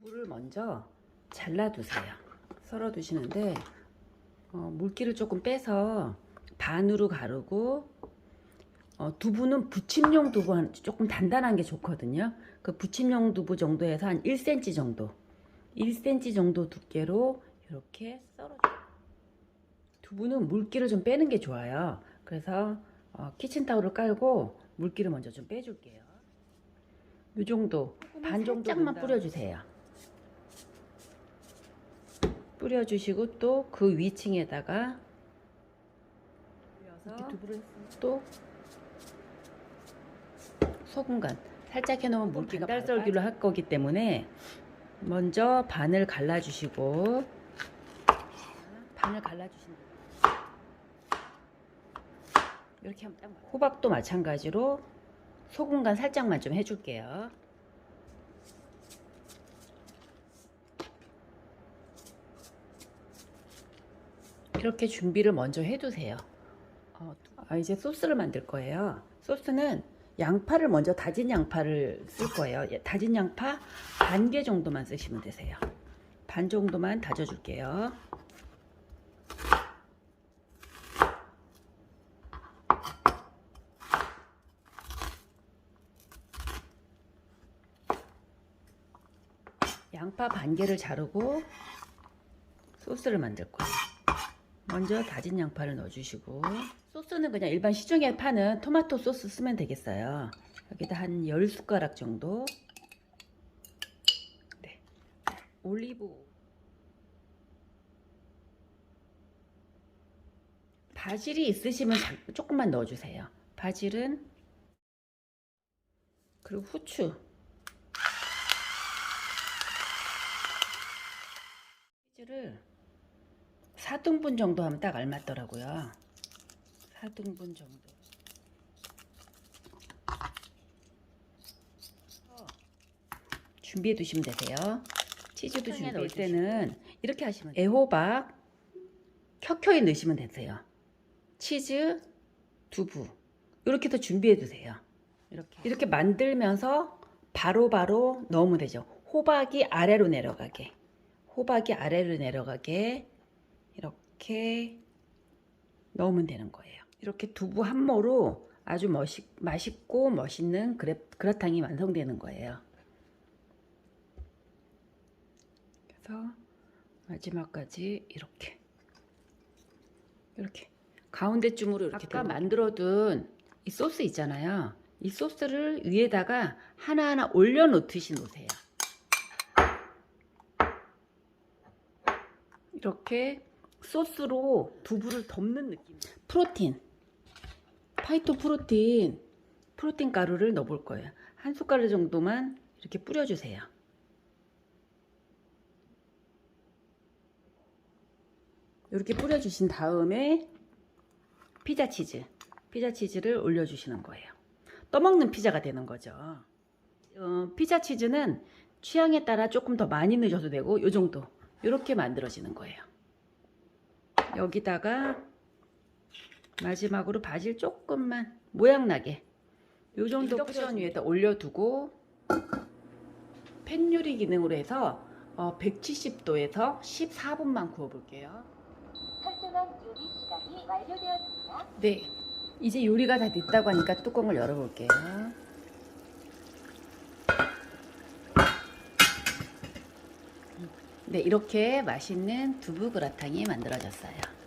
물을 먼저 잘라두세요. 썰어두시는데 어, 물기를 조금 빼서 반으로 가르고 어, 두부는 부침용 두부 한- 조금 단단한 게 좋거든요. 그 부침용 두부 정도에서 한 1cm 정도, 1cm 정도 두께로 이렇게 썰어줘요. 두부는 물기를 좀 빼는 게 좋아요. 그래서 어, 키친타올을 깔고 물기를 먼저 좀 빼줄게요. 이 정도 반 정도 살짝만 뿌려주세요. 뿌려주시고 또 그 위층에다가 또 소금 간 살짝 해놓으면 물기가 반달썰기로 할 거기 때문에 먼저 반을 갈라주시고 반을 갈라주신 이렇게 하면. 호박도 마찬가지로 소금 간 살짝만 좀 해줄게요. 이렇게 준비를 먼저 해두세요. 어, 아, 이제 소스를 만들 거예요. 소스는 양파를 먼저 다진 양파를 쓸 거예요. 예, 다진 양파 반 개 정도만 쓰시면 되세요. 반 정도만 다져줄게요. 양파 반 개를 자르고 소스를 만들 거예요. 먼저 다진 양파를 넣어주시고 소스는 그냥 일반 시중에 파는 토마토 소스 쓰면 되겠어요. 여기다 한 10숟가락 정도 네. 올리브 바질이 있으시면 자- 조금만 넣어주세요. 바질은 그리고 후추 치즈를 4등분 정도 하면 딱 알맞더라고요. 4등분 정도. 어, 준비해 두시면 되세요. 치즈도 준비할 때는 이렇게 하시면 돼요. 애호박 켜켜이 넣으시면 되세요. 치즈, 두부 이렇게 더 준비해 두세요. 이렇게 이렇게 만들면서 바로 바로 넣으면 되죠. 호박이 아래로 내려가게. 호박이 아래로 내려가게 이렇게 넣으면 되는 거예요. 이렇게 두부 한 모로 아주 멋있, 맛있고 멋있는 그래, 그라탕이 완성되는 거예요. 그래서 마지막까지 이렇게 이렇게 가운데쯤으로 이렇게 아까 만들어둔 이 소스 있잖아요. 이 소스를 위에다가 하나하나 올려 놓듯이 놓으세요. 이렇게 소스로 두부를 덮는 느낌. 프로틴, 파이토 프로틴, 프로틴 가루를 넣어볼 거예요. 한 숟가락 정도만 이렇게 뿌려주세요. 이렇게 뿌려주신 다음에 피자 치즈, 피자 치즈를 올려주시는 거예요. 떠먹는 피자가 되는 거죠. 어, 피자 치즈는 취향에 따라 조금 더 많이 넣으셔도 되고, 요 정도. 이렇게 만들어지는 거예요. 여기다가 마지막으로 바질 조금만 모양 나게 요 정도 쿠션 위에다 올려두고 팬 요리 기능으로 해서 어, 170도에서 14분만 구워볼게요. 설정한 요리 시간이 완료되었습니다. 네, 이제 요리가 다 됐다고 하니까 뚜껑을 열어볼게요. 네, 이렇게 맛있는 두부 그라탕이 만들어졌어요.